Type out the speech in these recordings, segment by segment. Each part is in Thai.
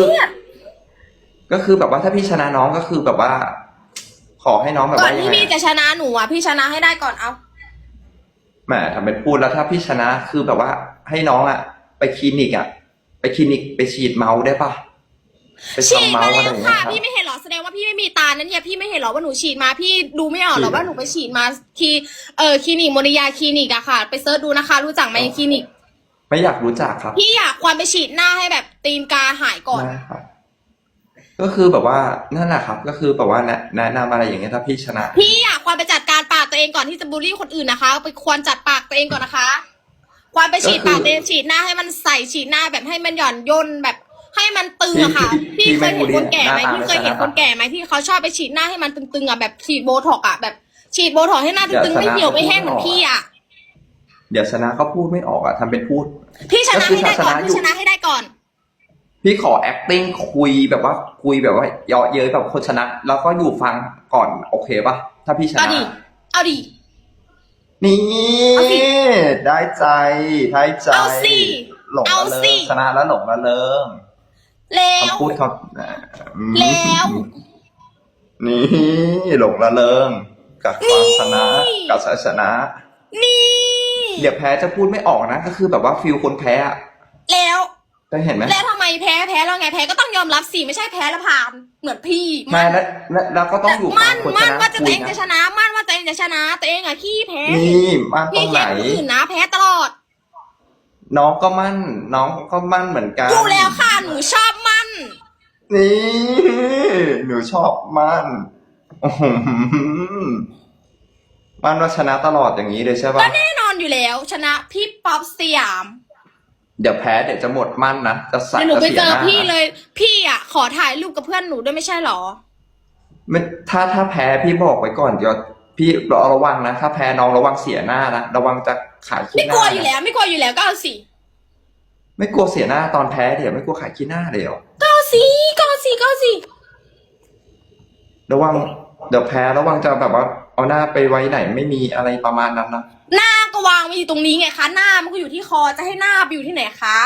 เครียดก็คือแบบว่าถ้าพี่ชนะน้องก็คือแบบว่า ขอให้น้องแบบก่อนว่ายังที่ไงพี่จะชนะหนูอะพี่ชนะให้ได้ก่อนเอา แหมทำเป็นพูดแล้วถ้าพี่ชนะคือแบบว่าให้น้องอะไปคลินิกอะไปคลินิกไปฉีดเมาส์ได้ปะไปฉีดทำเมามาส์อะไรแล้อวย่างเงี้ค่ะ ยครับ พี่ไม่เห็นเหรอแสดงว่าพี่ไม่มีตานั่นเนี่ยพี่ไม่เห็นเหรอว่าหนูฉีดมาพี่ดูไม่ออกเหรอฉีดว่าหนูไปฉีดมาที่เออคลินิกโมริยาคลินิกอะค่ะ ไปเซิร์ชดูนะคะ รู้จักไหมคลินิก ไม่อยากรู้จักครับพี่อยากควรไปฉีดหน้าให้แบบตีนกาหายก่อน นะครับ ก็คือแบบว่านั่นแหละครับ ก็คือแบบว่าแนะแนะนำอะไรอย่างเงี้ยถ้าพี่ชนะ พี่อยากควรไปจัดการปากตัวเองก่อนที่จะบูลลี่คนอื่นนะคะ ไปควรจัดปากตัวเองก่อนนะคะควรไปฉีดก็คือปากตัวเองฉีดหน้าให้มันใส่ฉีดหน้าแบบให้มันหย่อนย่นแบบให้มันตึงอะค่ะ พี่พี่พี่เคยเห็นคนแก่ไหมไม่บูลลี่พี่เคยเห็นหน้าตาคนแก่ไหมที่เขาชอบไปฉีดหน้าให้มันตึงๆอะแบบฉีดโบท็อกอะแบบฉีดโบท็อกให้หน้าตึงๆไม่เหี่ยวไม่แห้งเหมือนพี่อะ เดี๋ยวชนะก็พูดไม่ออกอะทำเป็นพูด พี่ชนะให้ได้ก่อนก็คือถ้าชนะอยู่พี่ชนะให้ได้ก่อน พี่ขอ acting คุยแบบว่าคุยแบบว่าเยาะเย้ยแบบคนชนะ แล้วก็อยู่ฟังก่อนโอเคปะถ้าพี่ชเอานะดิเอาดินี่เอาสิได้ใจได้ใจเอาสิหลงเอาละสิเริงชนะแล้วหลงละเริงแล้วคำพูดคำอืมแล้วนี่หลงละเริงกับความชนะกับชัยชนะ นี่ เดี๋ยวแพ้จะพูดไม่ออกนะ ก็คือแบบว่าฟิลคนแพ้อะแล้วได้เห็นไหมแล้วทำไมแพ้แพ้แล้วไงแพ้ก็ต้องยอมรับสิไม่ใช่แพ้แล้วผ่านเหมือนพี่ไม่แล้วแล้วแล้วก็ต้องอยู่มั่ฝั่นงคนชมั่นนะว่าจะคุตัวยเองนะจะชนะ มั่นว่าตัวเองจะชนะ ตัวเองอะขี้แพ้นี่มั่นตรพี่งไหน แข่งคนอื่นนะ แพ้ตลอดน้องก็มั่น น้องก็มั่นเหมือนกันดูแล้วค่ะหนูชอบมั่น นี่หนูชอบมั่นอื้อหือ มั่นว่าชนะตลอดอย่างนี้เลยใช่ก็ปะแน่นอนอยู่แล้ว ชนะพี่ป๊อปสยาม เดี๋ยวแพ้เดี๋ยวจะหมดมั่นนะ จะใส่เดี๋ยวหนูไปจะสียเจอหน้าพี่เลย พี่อะขอถ่ายรูปกับเพื่อนหนูด้วยไม่ใช่หรอ ไม่ถ้าถ้าแพ้พี่บอกไว้ก่อนเดี๋ยวพี่ระวังนะ ถ้าแพ้น้องระวังเสียหน้านะ ระวังจะขายขี้ไม่หกลัน้าวอยู่แล้ว ไม่กลัวอยู่แล้วก็เอาสิไม่กลัวเสียหน้าตอนแพ้เดี๋ยวไม่กลัวขายขี้หน้าเดี๋ยว ก็เอาสิก็เอาสิก็เอาสิระวังเดี๋ยวแพ้ระวังจะแบบว่า เอาหน้าไปไว้ไหนไม่มีอะไรประมาณนั้นนะหน้าก็วางไว้อยู่ตรงนี้ไงคะหน้ามันก็อยู่ที่คอจะให้หน้าไปอยู่ที่ไหนคะ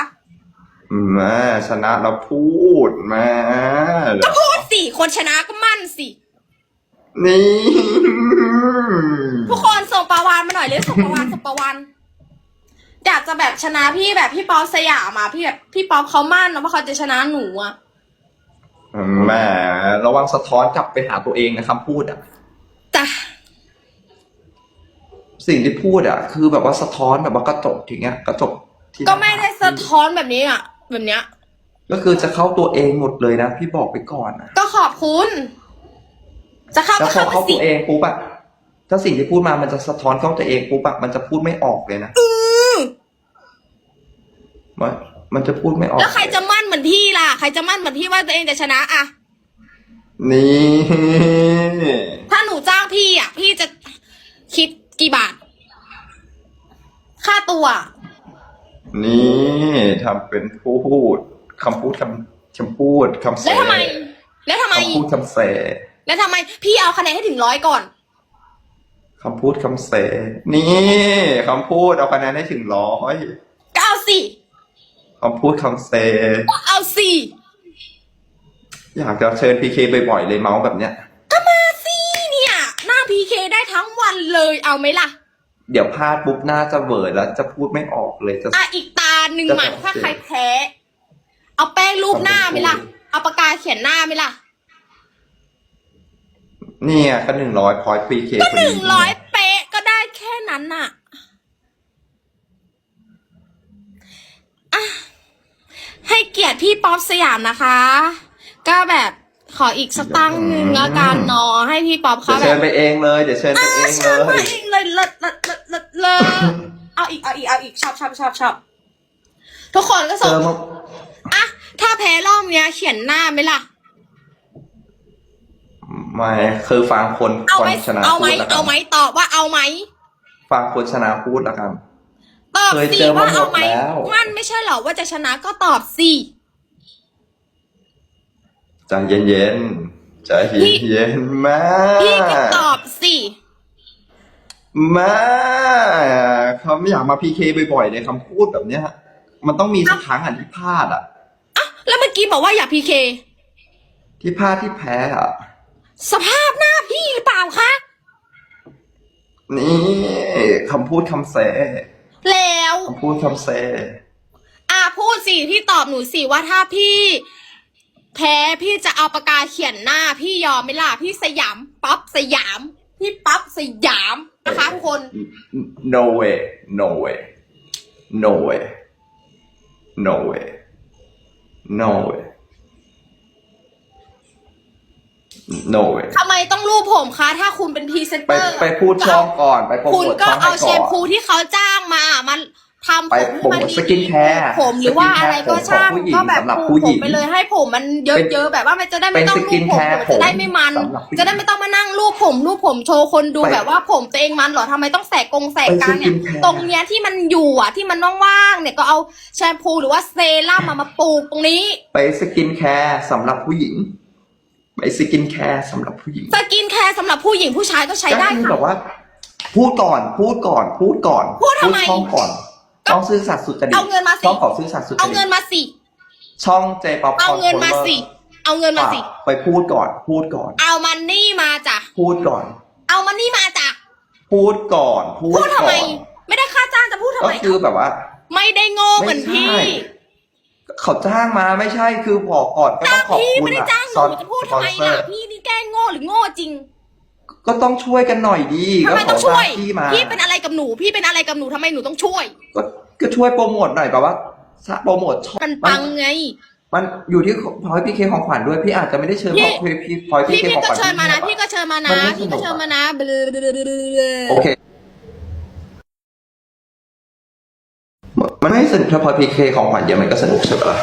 แม่ชนะเราพูดแม่พูดสิคนชนะก็มั่นสินี่ทุกคนส่งประวานมาหน่อยเลยส่งประวานส่งประวานอยากจะแบบชนะพี่แบบพี่ป๊อปสยามมาพี่แบบพี่ป๊อปเขามั่นนะว่าเขาจะชนะหนูอะแม่ระวังสะท้อนกลับไปหาตัวเองนะคำพูดอะจ้ะ สิ่งที่พูดอะ คือแบบว่าสะท้อนแบบว่ากระจกอย่างเงี้ย กระจกที่ก็ไม่ได้สะท้อนแบบนี้อะแบบเนี้ย ก็คือจะเข้าตัวเองหมดเลยนะพี่บอกไปก่อนนะก็ขอบคุณ จะเข้าแล้วก็พอเข้าไปเข้าสิตัวเองปุ๊บอะถ้าสิ่งที่พูดมามันจะสะท้อนเข้าตัวเองปุ๊บอะมันจะพูดไม่ออกเลยนะมันมันจะพูดไม่ออก แล้วใครจะมั่นเหมือนพี่ล่ะ ใครจะมั่นเหมือนพี่ว่าตัวเองจะชนะอะนี่ ถ้าหนูจ้างพี่อะพี่จะคิด กี่บาท ค่าตัว นี่ทำเป็นพูดคำพูดคำคำพูดคำเสแล้วทำไม แล้วทำไม คำพูดคำเสแล้วทำไม พี่เอาคะแนนให้ถึงร้อยก่อน คำพูดคำเสนี่คำพูดเอาคะแนนให้ถึงร้อยก็เอาสิ คำพูดคำเสก็เอาสิ อยากจะเชิญพีเคบ่อยๆเลยเมาส์แบบเนี้ย นเลยเอาไหมล่ะ เดี๋ยวพลาดปุ๊บหน้าจะเวิร์ดแล้วจะพูดไม่ออกเลยจะ อะอีกตาหนึ่งจะหมัดบอกถ้าสิใครแพ้ เอาแป้งรูปหน้าไหมล่ะ เอาปากกาเขียนหน้าไหมล่ะ เนี่ยก็หนึ่งร้อยพอยพีเคก็หนึ่งร้อยเป๊ะก็ได้แค่นั้นน่ะอะให้เกียรติพี่ป๊อปสยามนะคะ ก็แบบ ขออีกสกตั้งค์หนึ่งละกันเนาะให้พี่ป๊อปเดี๋เขายวแบเชิญบไปเองเลย เดี๋ยวเชิญไปเองเชิญเลมายเองเลยเลิศเลิศเลิศเลิศเลิศเอาอีกเอาอีกเอาอีกชอบชอบชอบชอบทุกคนก็เจส่งอมาอะถ้าแพ้รอบเนี้ยเขียนหน้าไหมล่ะ ไม่คือฟังคนเอาคนไหมชนะเอาไหมพูดแล้วกัเอานไหมตอบว่าเอาไหมฟังคนชนะพูดแล้วกัน ตอบเคยสิเจอมาว่าเอาไหมหมดแล้ว มันไม่ใช่เหรอว่าจะชนะก็ตอบสิ ใจเย็นๆใจเย็นๆแม่พี่ก็ตอบสิแม่เขาไม่อยากมาพีเคบ่อยๆเลยคำพูดแบบเนี้ยมันต้องมีสักครั้งอะที่พลาดอะแล้วเมื่อกี้บอกว่าอย่าพีเคที่พลาดที่แพ้อะ สภาพหน้าพี่หรือเปล่าคะนี่คำพูดคำเซแล้ว คำพูดคำเซอะพูดสิพี่ตอบหนูสิว่าถ้าพี่ แพ้พี่จะเอาปากกาเขียนหน้า พี่ยอมไหมล่ะพี่สยามปั๊บสยาม พี่ปั๊บสยามนะคะทุกคน no way no way no way no way no way no way ทำไมต้องรูปผมคะ ถ้าคุณเป็นพรีเซนไปเตอร์ไปพูดช่องก่อนไปโปรโมคุณทก็ช่องให้เอาแชก่อมน พูที่เขาจ้างมามา ทำไปผมให้มันโปรโมทดีสกินแคร์ผมหรือว่าอะไรก็ช่างสกินแคร์ก็แบบสำหรับปลูผู้กหผญิมงไปเลยให้ผมมันเยอะๆแบบว่ามันจะได้ไม่ต้องเป็นสรูกิปนผมแคร์ผมจะได้ไม่มันผมสำหรับผู้หญิงจะได้ไม่ต้องมานั่งรูปผมรูปผมโชว์คนดูไปแบบว่าผมตัวเองมันเหรอทำไมต้องแสกกงแสกกลางเนี่ยไปสกินแคร์ตรงเนี้ยที่มันอยู่อะที่มันว่างๆเนี่ยก็เอาแชมพูหรือว่าเซรั่มมามาปลูกตรงนี้ ไปสกินแคร์สำหรับผู้หญิงไปสกินแคร์สำหรับผู้หญิงสกินแคร์สำหรับผู้หญิงผู้ชายก็ใช้ได้ก็คือค่ะแบบว่า พูดก่อนพูดก่อน พูดก่อน พูดทำไมช่องก่อน ช่องซื่อสัตย์สุจริตเอาเงินมาสิช่องของซื่อสัตย์สุจริตเอาเงินมาสิ ช่องเจป๊อปเอาเงินมาสิ เอาเงินมาสิ ไปพูดก่อน พูดก่อน เอามันนี่มาจ้ะ พูดก่อน เอามันนี่มาจ้ะ พูดก่อน พูพูดทำก่ไมอนไม่ได้ค่าจ้างจะพูดทำก็ไม คือแบบว่า ไม่ได้โง่เหมือนพี่ ไม่ใช่ เขาจ้างมาไม่ใช่คือบอกก่อนก็ต้องขอบพี่คุณไม่ได้อะจ้างหซอนูนจะพูดสทำปอนไมเซอล่ะ ร์พี่นี่แกล้งโง่หรือโง่จริง ก็ต้องช่วยกันหน่อยดีทำไมก็ขต้องช่วยจ้าพี่มาพี่เป็นอะไรกับหนู พี่เป็นอะไรกับหนูทำไมหนูต้องช่วย ก็ก็ช่วยโปรโมทหน่อยแบบว่าโปรโมทช่องมันปังไง มันอยู่ที่พอยพีเคของขวัญด้วยพี่อาจจะไม่ได้เชิญพี่ พอยพีพอยพีพี่เคพี่ของก็ขวัญ เชิญมานะพี่ก็เชิญมานะมันไม่สนุก พี่ก็เชิญมานะเบลอเบลอเบลอเบลอโอเค มันไม่สนุกถ้าพอยพีเคของขวัญเยอะมันก็สนุกใช่ปะล่ะ